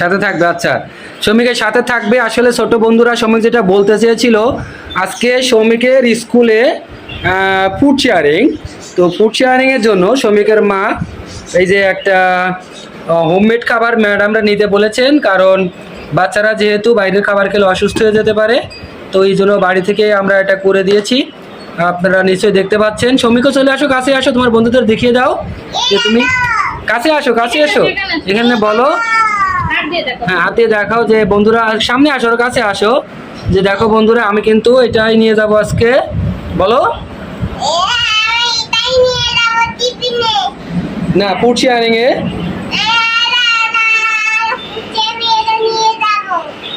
সাথে থাকবে আচ্ছা। শ্রমিকের সাথে থাকবে আসলে ছোট বন্ধুরা শ্রমিক যেটা বলতে চেয়েছিল, আজকে শ্রমিকের স্কুলে ফুড শেয়ারিং তো ফুড শেয়ারিংয়ের জন্য শ্রমিকের মা এই যে একটা হোমমেড খাবার ম্যাডামরা নিতে বলেছেন, কারণ বাচ্চারা যেহেতু বাইরের খাবার খেলে অসুস্থ হয়ে যেতে পারে, তো এই জন্য বাড়ি থেকে আমরা এটা করে দিয়েছি। আপনারা নিশ্চয়ই দেখতে পাচ্ছেন। শ্রমিকও চলে আসো, কাছে আসো, তোমার বন্ধুদের দেখিয়ে দাও যে তুমি কাছে আসো, কাছে এসো এখানে বলো। হাত দিয়ে হ্যাঁ হাতে দেখাও যে বন্ধুরা সামনে আসো ওর কাছে আসো। যে দেখো বন্ধুরা আমি কিন্তু এটাই নিয়ে যাব আজকে। বলো। না পুড়ছি আর এ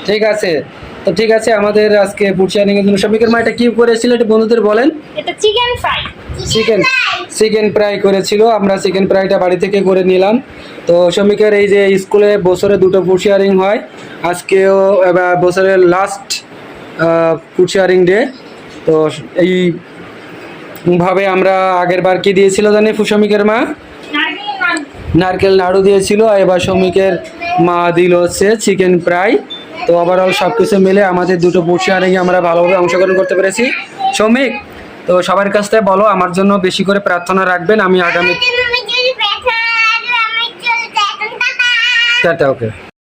ঠিক আছে। তো ঠিক আছে আমাদের আজকে শেয়ারিং এর জন্য শ্রমিকের মা এটা কি করেছিল এটা বন্ধুদের বলেন? এটা chicken fry chicken chicken fry করেছিল আমরা চিকেন ফ্রাইটা বাড়ি থেকে করে নিলাম। তো শ্রমিকের এই যে স্কুলে বছরে দুটো ফুড শেয়ারিং হয় আজকেও এবার বছরের লাস্ট ফুড শেয়ারিং ডে তো এই ভাবে আমরা আগের বার কি দিয়েছিল জানি ফু- শ্রমিকের মা? নারকেল নাড়ু দিয়েছিল এবার শ্রমিকের মা দিল হচ্ছে চিকেন ফ্রাই তো ওভারঅল সব কিছু মিলে আমাদের দুটো বসে আনে আমরা ভালোভাবে অংশগ্রহণ করতে পেরেছি। শ্রমিক তো সবার কাছ থেকে বলো আমার জন্য বেশি করে প্রার্থনা রাখবেন আমি আগামী টাটা ওকে